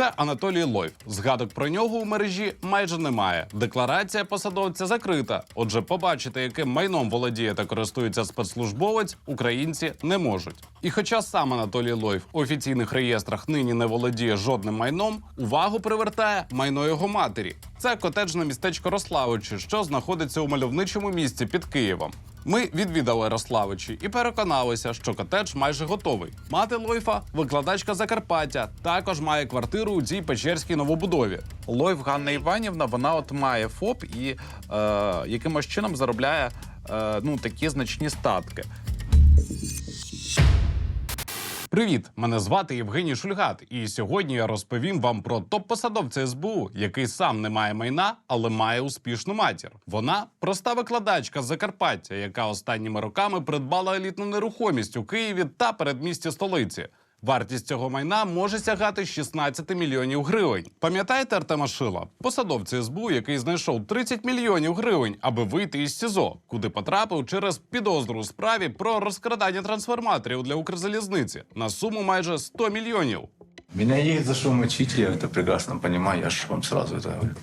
Це Анатолій Лойв. Згадок про нього у мережі майже немає. Декларація посадовця закрита. Отже, побачити, яким майном володіє та користується спецслужбовець, українці не можуть. І хоча сам Анатолій Лойв у офіційних реєстрах нині не володіє жодним майном, увагу привертає майно його матері. Це котеджне містечко Рославичі, що знаходиться у мальовничому місці під Києвом. Ми відвідали Рославичі і переконалися, що котедж майже готовий. Мати Лойфа, викладачка Закарпаття, також має квартиру у цій печерській новобудові. Лойф Ганна Іванівна, вона от має ФОП і е, якимось чином заробляє е, ну, такі значні статки. Привіт! Мене звати Євгеній Шульгат, і сьогодні я розповім вам про топ-посадовця СБУ, який сам не має майна, але має успішну матір. Вона проста викладачка з Закарпаття, яка останніми роками придбала елітну нерухомість у Києві та передмісті столиці. Вартість цього майна може сягати 16 мільйонів гривень. Пам'ятаєте Артема Шила, посадовця СБУ, який знайшов 30 мільйонів гривень, аби вийти із СІЗО, куди потрапив через підозру у справі про розкрадання трансформаторів для Укрзалізниці на суму майже 100 мільйонів. Меня есть за что мочить, я это прекрасно понимаю, я же вам сразу это говорю.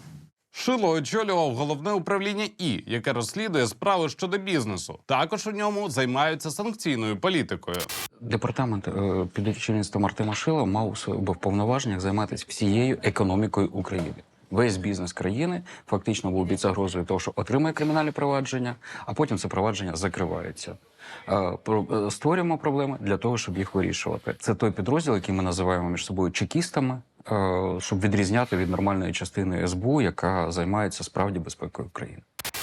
Шило очолював головне управління І, яке розслідує справи щодо бізнесу. Також у ньому займаються санкційною політикою. Департамент е, під очільництвом Артема Шила мав у себе в повноваженнях займатися всією економікою України. Весь бізнес країни фактично був під загрозою того, що отримає кримінальне провадження, а потім це провадження закривається. Е, е, Створюємо проблеми для того, щоб їх вирішувати. Це той підрозділ, який ми називаємо між собою чекістами, щоб відрізняти від нормальної частини СБУ, яка займається справді безпекою країни.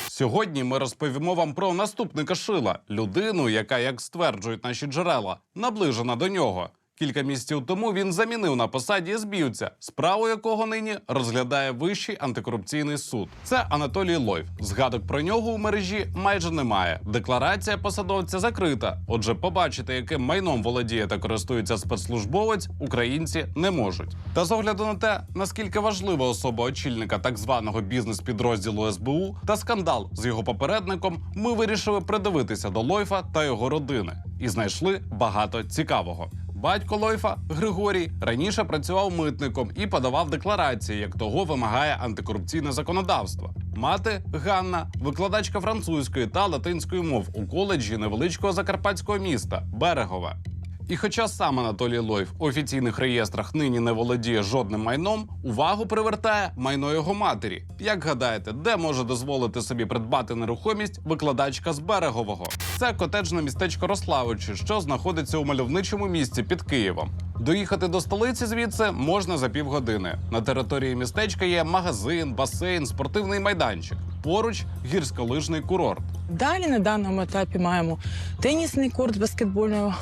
Сьогодні ми розповімо вам про наступника Шила, людину, яка, як стверджують наші джерела, наближена до нього. Кілька місяців тому він замінив на посаді збівця, справу якого нині розглядає Вищий антикорупційний суд. Це Анатолій Лойв. Згадок про нього у мережі майже немає. Декларація посадовця закрита. Отже, побачити, яким майном володіє та користується спецслужбовець, українці не можуть. Та з огляду на те, наскільки важлива особа очільника так званого бізнес-підрозділу СБУ та скандал з його попередником, ми вирішили придивитися до Лойфа та його родини і знайшли багато цікавого. Батько Лойфа Григорій раніше працював митником і подавав декларації, як того вимагає антикорупційне законодавство. Мати Ганна, викладачка французької та латинської мов у коледжі невеличкого закарпатського міста Берегове. І хоча сам Анатолій Лойв у офіційних реєстрах нині не володіє жодним майном, увагу привертає майно його матері. Як гадаєте, де може дозволити собі придбати нерухомість викладачка з берегового? Це котеджне містечко Рославичі, що знаходиться у мальовничому місці під Києвом. Доїхати до столиці звідси можна за півгодини. На території містечка є магазин, басейн, спортивний майданчик. Поруч гірськолижний курорт. Далі на даному етапі маємо тенісний корт з баскетбольною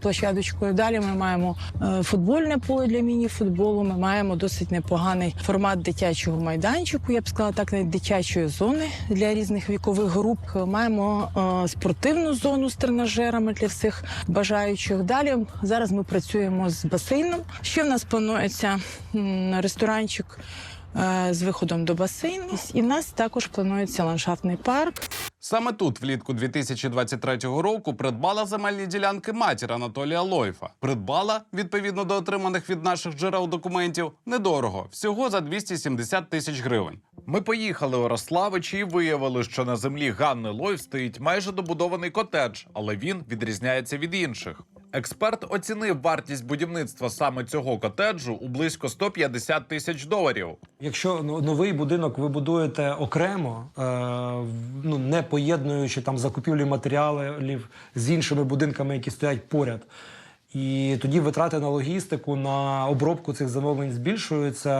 площадочкою. Далі ми маємо е, футбольне поле для міні-футболу. Ми маємо досить непоганий формат дитячого майданчику. Я б сказала так, навіть дитячої зони для різних вікових груп. Маємо е, спортивну зону з тренажерами для всіх бажаючих. Далі зараз ми працюємо з басейном. Ще в нас планується ресторанчик. Е, З виходом до басейну, і в нас також планується ландшафтний парк. Саме тут, влітку 2023 року, придбала земельні ділянки матір Анатолія Лойфа. Придбала, відповідно до отриманих від наших джерел документів, недорого, всього за 270 тисяч гривень. Ми поїхали у Рославичі і виявили, що на землі Ганни Лойв стоїть майже добудований котедж, але він відрізняється від інших. Експерт оцінив вартість будівництва саме цього котеджу у близько 150 тисяч доларів. Якщо ну, новий будинок ви будуєте окремо, е, ну не поєднуючи там закупівлі матеріалів з іншими будинками, які стоять поряд. І тоді витрати на логістику, на обробку цих замовлень збільшуються.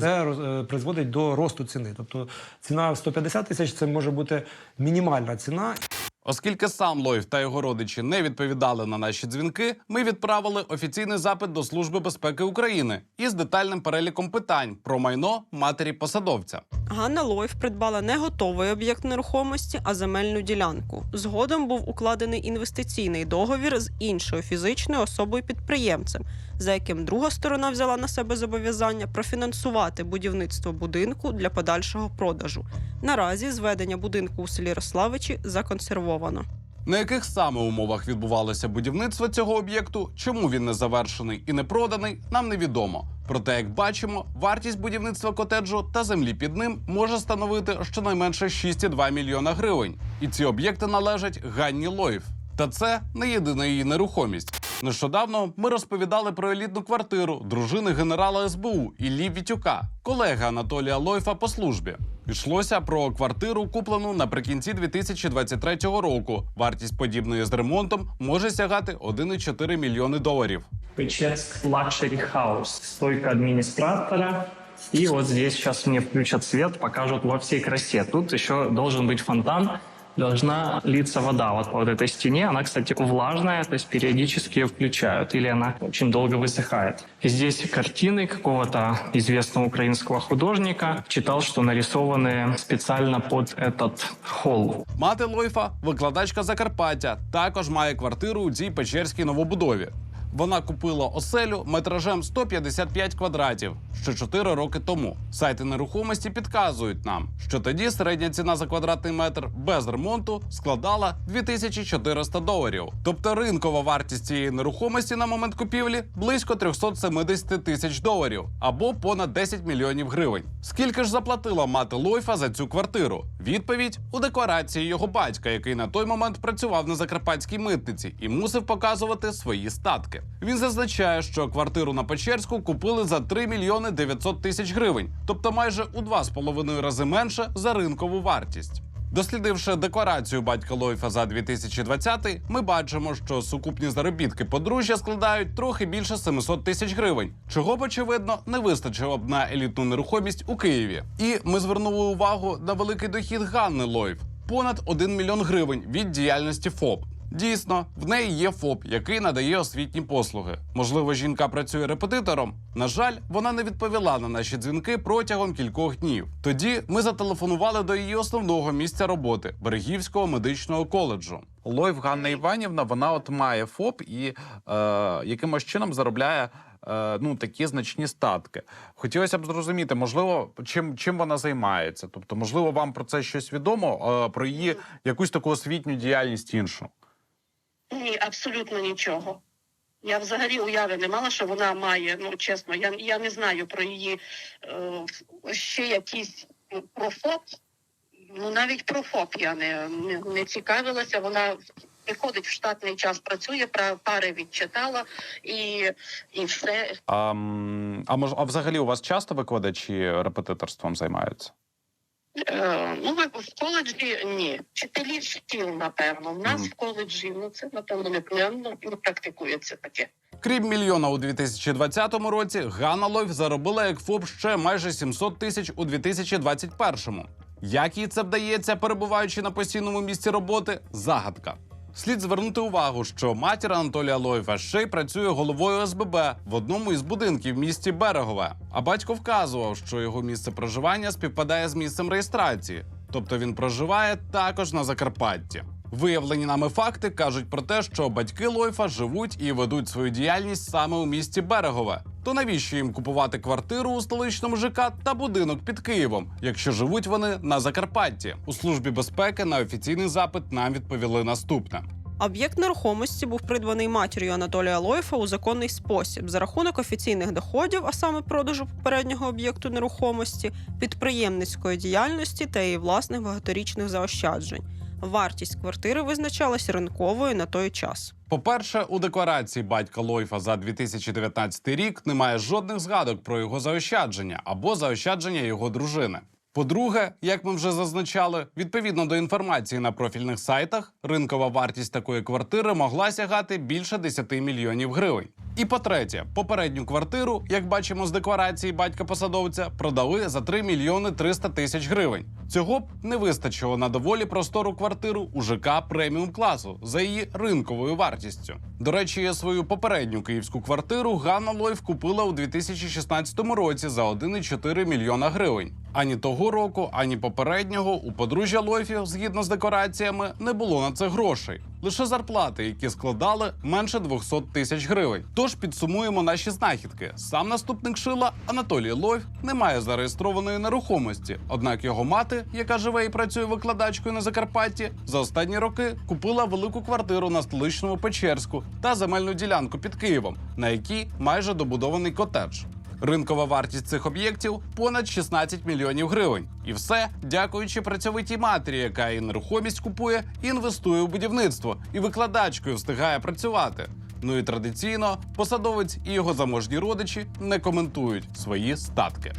Це е, призводить до росту ціни. Тобто ціна в 150 тисяч це може бути мінімальна ціна. Оскільки сам Лойф та його родичі не відповідали на наші дзвінки, ми відправили офіційний запит до Служби безпеки України із детальним переліком питань про майно матері посадовця. Ганна Лойф придбала не готовий об'єкт нерухомості, а земельну ділянку. Згодом був укладений інвестиційний договір з іншою фізичною особою-підприємцем, за яким друга сторона взяла на себе зобов'язання профінансувати будівництво будинку для подальшого продажу. Наразі зведення будинку у селі Рославичі законсервовано. На яких саме умовах відбувалося будівництво цього об'єкту, чому він не завершений і не проданий, нам невідомо. Проте, як бачимо, вартість будівництва котеджу та землі під ним може становити щонайменше 6,2 мільйона гривень. І ці об'єкти належать Ганні Лойф. Та це не єдина її нерухомість. Нещодавно ми розповідали про елітну квартиру дружини генерала СБУ Іллі Вітюка, колеги Анатолія Лойфа по службі. Йшлося про квартиру, куплену наприкінці 2023 року. Вартість подібної з ремонтом може сягати 1,4 мільйони доларів. Печерск лакшері хаус, Стойка адміністратора. И вот здесь сейчас мне включат свет, покажут во всей красе. Тут еще должен быть фонтан, должна литься вода вот по вот этой стене. Она, кстати, влажная, то есть периодически ее включают, или она очень долго высыхает. И здесь картины какого-то известного украинского художника. Читал, что нарисованы специально под этот холл. Мати Лойфа, викладачка Закарпаття, також має квартиру у цій печерській новобудові. Вона купила оселю метражем 155 квадратів ще 4 роки тому. Сайти нерухомості підказують нам, що тоді середня ціна за квадратний метр без ремонту складала 2400 доларів. Тобто ринкова вартість цієї нерухомості на момент купівлі близько 370 тисяч доларів або понад 10 мільйонів гривень. Скільки ж заплатила мати Лойфа за цю квартиру? Відповідь у декларації його батька, який на той момент працював на закарпатській митниці і мусив показувати свої статки. Він зазначає, що квартиру на Печерську купили за 3 мільйони 900 тисяч гривень, тобто майже у 2,5 рази менше за ринкову вартість. Дослідивши декларацію батька Лойфа за 2020, ми бачимо, що сукупні заробітки подружжя складають трохи більше 700 тисяч гривень, чого б очевидно не вистачило б на елітну нерухомість у Києві. І ми звернули увагу на великий дохід Ганни Лойф понад 1 мільйон гривень від діяльності ФОП. Дійсно, в неї є ФОП, який надає освітні послуги. Можливо, жінка працює репетитором. На жаль, вона не відповіла на наші дзвінки протягом кількох днів. Тоді ми зателефонували до її основного місця роботи Берегівського медичного коледжу. Лойв Ганна Іванівна, вона от має ФОП і е, якимось чином заробляє е, ну, такі значні статки. Хотілося б зрозуміти, можливо, чим, чим вона займається. Тобто, можливо, вам про це щось відомо, е, про її якусь таку освітню діяльність іншу. Ні, абсолютно нічого. Я взагалі уяви не мала, що вона має, ну чесно, я, я не знаю про її е, ще якісь ну, про ФОП. Ну навіть про ФОП я не, не, не цікавилася. Вона приходить в штатний час, працює, пра- пари відчитала і, і все. А, а, мож, а взагалі у вас часто викладачі репетиторством займаються? Е, ну, ви в коледжі ні. Вчителі шкіл, напевно. В нас в коледжі, ну це напевно не, не, ну, не практикується таке. Крім мільйона у 2020 році, Ганна Лойф заробила як ФОП ще майже 700 тисяч у 2021. Як їй це вдається, перебуваючи на постійному місці роботи, загадка. Слід звернути увагу, що матір Анатолія Лойфа ще й працює головою СББ в одному із будинків в місті Берегове. А батько вказував, що його місце проживання співпадає з місцем реєстрації, тобто він проживає також на Закарпатті. Виявлені нами факти кажуть про те, що батьки Лойфа живуть і ведуть свою діяльність саме у місті Берегове. То навіщо їм купувати квартиру у столичному ЖК та будинок під Києвом, якщо живуть вони на Закарпатті? У службі безпеки на офіційний запит нам відповіли наступне. Об'єкт нерухомості був придбаний матір'ю Анатолія Лойфа у законний спосіб за рахунок офіційних доходів, а саме продажу попереднього об'єкту нерухомості, підприємницької діяльності та її власних багаторічних заощаджень. Вартість квартири визначалась ринковою на той час. По-перше, у декларації батька Лойфа за 2019 рік немає жодних згадок про його заощадження або заощадження його дружини. По-друге, як ми вже зазначали, відповідно до інформації на профільних сайтах, ринкова вартість такої квартири могла сягати більше 10 мільйонів гривень. І по-третє, попередню квартиру, як бачимо з декларації батька посадовця, продали за 3 мільйони 300 тисяч гривень. Цього б не вистачило на доволі простору квартиру у ЖК преміум класу за її ринковою вартістю. До речі, свою попередню київську квартиру Ганна Лойф купила у 2016 році за 1,4 мільйона гривень. Ані того року, ані попереднього у подружжя Лойфів, згідно з декораціями, не було на це грошей. лише зарплати, які складали менше 200 тисяч гривень. Тож підсумуємо наші знахідки. Сам наступник шила Анатолій Лойв не має зареєстрованої нерухомості. Однак його мати, яка живе і працює викладачкою на Закарпатті, за останні роки купила велику квартиру на столичному Печерську та земельну ділянку під Києвом, на якій майже добудований котедж. Ринкова вартість цих об'єктів понад 16 мільйонів гривень. І все дякуючи працьовитій матері, яка і нерухомість купує, і інвестує у будівництво, і викладачкою встигає працювати. Ну і традиційно посадовець і його заможні родичі не коментують свої статки.